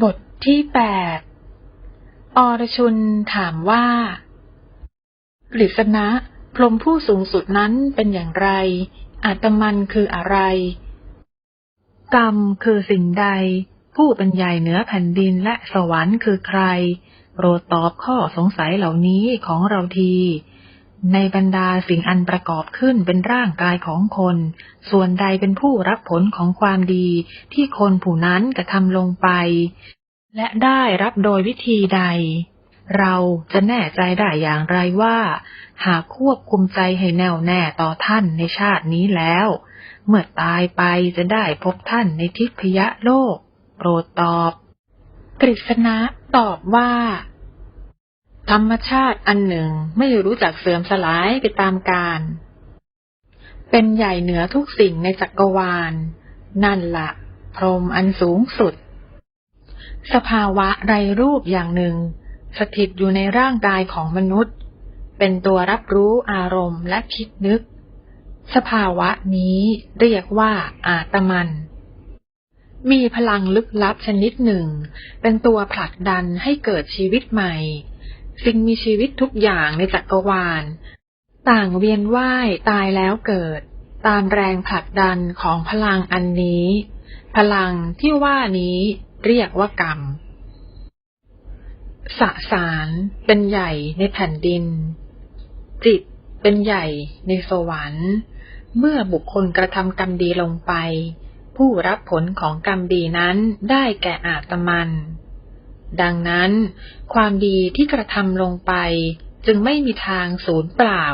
บทที่แปดอรชุนถามว่ากฤษณะ พรมผู้สูงสุดนั้นเป็นอย่างไร อาตมันคืออะไร กรรมคือสิ่งใด ผู้เป็นใหญ่เหนือแผ่นดินและสวรรค์คือใคร โปรดตอบข้อสงสัยเหล่านี้ของเราที ในบรรดาสิ่งอันประกอบขึ้นเป็นร่างกายของคน ส่วนใดเป็นผู้รับผลของความดีที่คนผู้นั้นกระทำลงไป และได้รับโดยวิธีใด เราจะแน่ใจได้อย่างไรว่า หากควบคุมใจให้แน่วแน่ต่อท่านในชาตินี้แล้ว เมื่อตายไปจะได้พบท่านในทิพยโลก โปรดตอบ กฤษณะตอบว่า ธรรมชาติอันหนึ่งไม่รู้จักเสื่อมสลายไปตามกาล เป็นใหญ่เหนือทุกสิ่งในจักรวาล นั่นละพรหมอันสูงสุด สภาวะไรรูปอย่างหนึ่ง สถิตอยู่ในร่างกายของมนุษย์ เป็นตัวรับรู้อารมณ์และคิดนึก สภาวะนี้เรียกว่าอาตมัน มีพลังลึกลับชนิดหนึ่ง เป็นตัวผลักดันให้เกิดชีวิตใหม่ สิ่งมีชีวิตทุกอย่างในจักรวาล ต่างเวียนว่ายตายแล้วเกิด ตามแรงผลักดันของพลังอันนี้ พลังที่ว่านี้เรียกว่ากรรม สสารเป็นใหญ่ในแผ่นดิน จิตเป็นใหญ่ในสวรรค์ เมื่อบุคคลกระทำกรรมดีลงไป ผู้รับผลของกรรมดีนั้นได้แก่อาตมัน ดังนั้น ความดีที่กระทำลงไปจึงไม่มีทางสูญเปล่า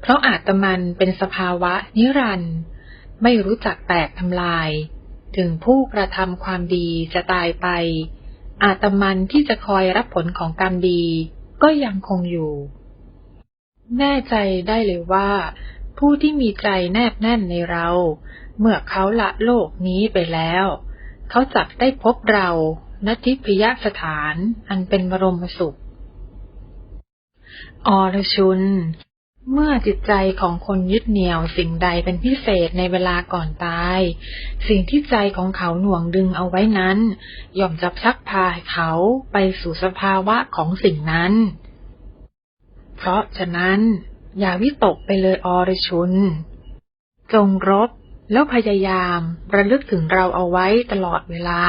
เพราะอาตมันเป็นสภาวะนิรันดร์ไม่รู้จักแตกทำลาย ถึงผู้กระทำความดีจะตายไป อาตมันที่จะคอยรับผลของกรรมดีก็ยังคงอยู่ แน่ใจได้เลยว่า ผู้ที่มีใจแนบแน่นในเรา เมื่อเขาละโลกนี้ไปแล้ว เขาจักได้พบเรา ณทิพยสถานอันเป็นบรมสุข อรชุน เมื่อจิตใจของคนยึดเหนี่ยวสิ่งใดเป็นพิเศษในเวลาก่อนตาย สิ่งที่ใจของเขาหน่วงดึงเอาไว้นั้น ย่อมจับชักพาเขาไปสู่สภาวะของสิ่งนั้น เพราะฉะนั้น อย่าวิตกไปเลยอรชุน จงรบแล้วพยายามระลึกถึงเราเอาไว้ตลอดเวลา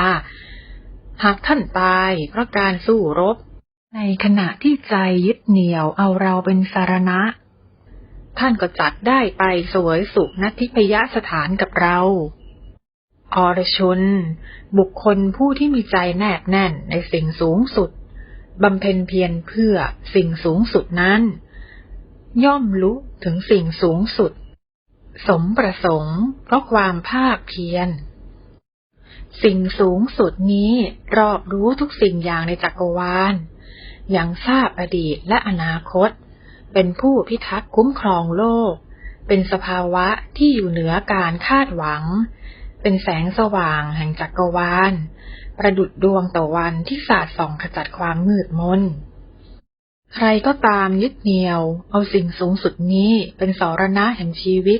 หากท่านตายเพราะการสู้รบ ในขณะที่ใจยึดเหนี่ยวเอาเราเป็นสารณะ ท่านก็จัดได้ไปสวยสุขณทิพยสถานกับเราอรชุนบุคคลผู้ที่มีใจแนบแน่นในสิ่งสูงสุดบำเพ็ญเพียรเพื่อสิ่งสูงสุดนั้น ย่อมรู้ถึงสิ่งสูงสุด สมประสงค์เพราะความภาคเพียร สิ่งสูงสุดนี้รอบรู้ทุกสิ่งอย่างในจักรวาลย่างทราบอดีตและอนาคต เป็นผู้พิทักษ์คุ้มครองโลก เป็นสภาวะที่อยู่เหนือการคาดหวัง เป็นแสงสว่างแห่งจักรวาล ประดุดดวงตะวันที่สาดส่องขจัดความมืดมน ใครก็ตามยึดเหนี่ยว เอาสิ่งสูงสุดนี้เป็นสรณะแห่งชีวิต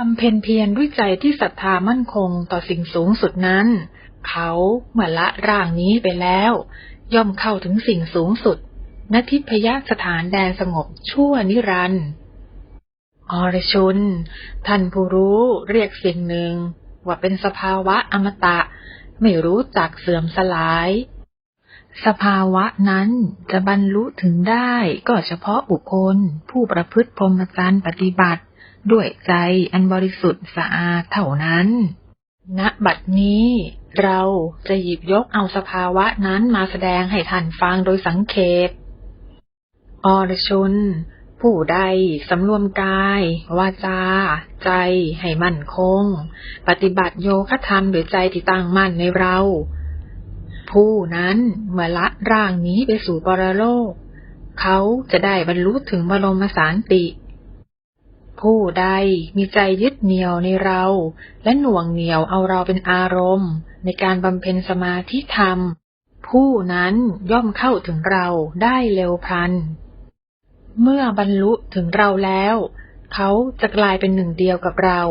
บำเพ็ญเพียรด้วยใจที่ศรัทธามั่นคงต่อสิ่งสูงสุดนั้น เขาเมื่อละร่างนี้ไปแล้ว ย่อมเข้าถึงสิ่งสูงสุดณทิพยสถานแดนสงบชั่วนิรันดร์อรชุน ท่านผู้รู้เรียกสิ่งหนึ่ง ว่าเป็นสภาวะอมตะ ไม่รู้จักเสื่อมสลาย สภาวะนั้นจะบรรลุถึงได้ก็เฉพาะบุคคล ผู้ประพฤติพรหมจรรย์ปฏิบัติ ด้วยใจอันบริสุทธิ์สะอาดเท่านั้นณบัดนี้ เราจะหยิบยกเอาสภาวะนั้นมาแสดงให้ท่านฟังโดยสังเขปอรชุนผู้ใดสำรวมกาย วาจา ใจให้มั่นคง ปฏิบัติโยคะธรรมโดยใจที่ตั้งมั่นในเรา ผู้นั้นเมื่อละร่างนี้ไปสู่ปรโลก เขาจะได้บรรลุถึงบรมสารติ ผู้ใดมีใจยึดเหนี่ยวในเรา และหน่วงเหนี่ยวเอาเราเป็นอารมณ์ ในการบำเพ็ญสมาธิธรรม ผู้นั้นย่อมเข้าถึงเราได้เร็วพลัน เมื่อบรรลุถึงเราแล้ว เขาจะกลายเป็นหนึ่งเดียวกับเรา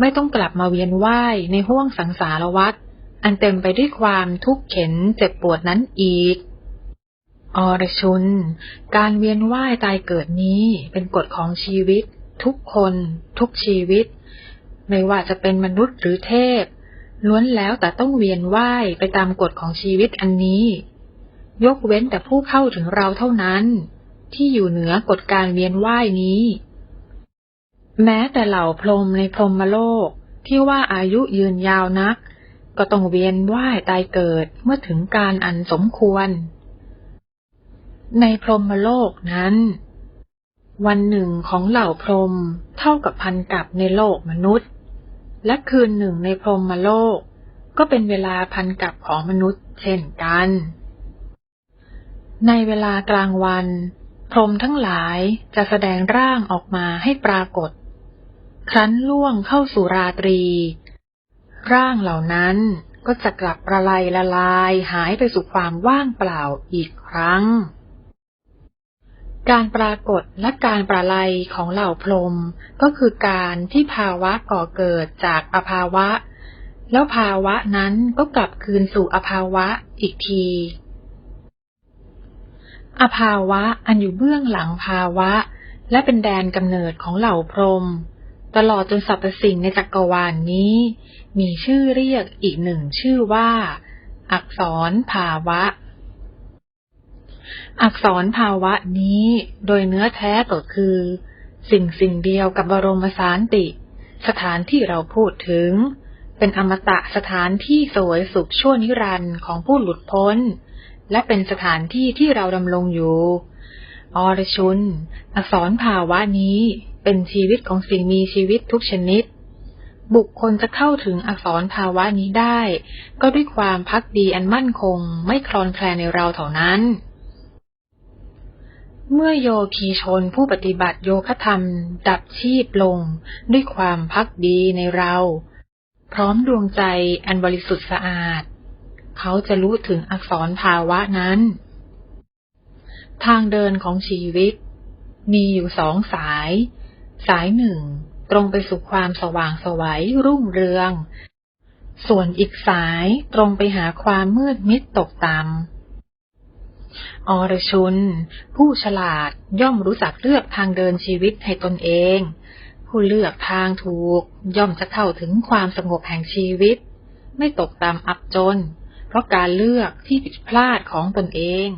ไม่ต้องกลับมาเวียนว่ายในห้วงสังสารวัฏอันเต็มไปด้วยความทุกข์เข็นเจ็บปวดนั้นอีกอรชุน การเวียนว่ายตายเกิดนี้เป็นกฎของชีวิต ทุกคน ทุกชีวิต ไม่ว่าจะเป็นมนุษย์หรือเทพ ล้วนแล้วแต่ต้องเวียนว่ายไปตามกฎของชีวิตอันนี้ ยกเว้นแต่ผู้เข้าถึงเราเท่านั้น ที่อยู่เหนือกฎการเวียนว่ายนี้ แม้แต่เหล่าพรหมในพรหมโลกที่ว่าอายุยืนยาวนัก ก็ต้องเวียนว่ายตายเกิดเมื่อถึงการอันสมควร ในพรหมโลกนั้น วันหนึ่งของเหล่าพรหมเท่ากับพันกับในโลกมนุษย์ และคืนหนึ่งในพรหมโลก ก็เป็นเวลาพันกับของมนุษย์เช่นกัน ในเวลากลางวัน พรหมทั้งหลายจะแสดงร่างออกมาให้ปรากฏ ครั้นล่วงเข้าสู่ราตรี ร่างเหล่านั้นก็จะกลับประลายละลายหายไปสู่ความว่างเปล่าอีกครั้ง การปรากฏและการประลายของเหล่าพรหมก็คือการที่ภาวะก่อเกิดจากอภาวะ แล้วภาวะนั้นก็กลับคืนสู่อภาวะอีกที อภาวะอันอยู่เบื้องหลังภาวะ และเป็นแดนกำเนิดของเหล่าพรหมตลอดจนสรรพสิ่งในจักรวาลนนี้ มีชื่อเรียกอีกหนึ่งชื่อว่า อักษรภาวะ อักษรภาวะนี้โดยเนื้อแท้ก็คือ สิ่งสิ่งเดียวกับบรมสารติ สถานที่เราพูดถึง เป็นอมตะสถานที่สวยสุขชั่วนิรันดร์ของผู้หลุดพ้น และเป็นสถานที่ที่เราดำรงอยู่อรชุน อักษรภาวะนี้เป็นชีวิตของสิ่งมีชีวิตทุกชนิด บุคคลจะเข้าถึงอักษรภาวะนี้ได้ ก็ด้วยความพักดีอันมั่นคงไม่คลอนแคลนในเราเท่านั้น เมื่อโยคีชนผู้ปฏิบัติโยคธรรม ดับชีพลง ด้วยความพักดีในเรา พร้อมดวงใจอันบริสุทธิ์สะอาด เขาจะรู้ถึงอักษรภาวะนั้น ทางเดินของชีวิต มีอยู่สองสาย สายหนึ่ง ตรงไปสู่ความสว่างสวัยรุ่งเรือง ส่วนอีกสายตรงไปหาความมืดมิดตกต่ำ อรชุน ผู้ฉลาดย่อมรู้จักเลือกทางเดินชีวิตให้ตนเอง ผู้เลือกทางถูกย่อมจะเข้าถึงความสงบแห่งชีวิต ไม่ตกตามอับจน เพราะการเลือกที่ผิดพลาดของตนเอง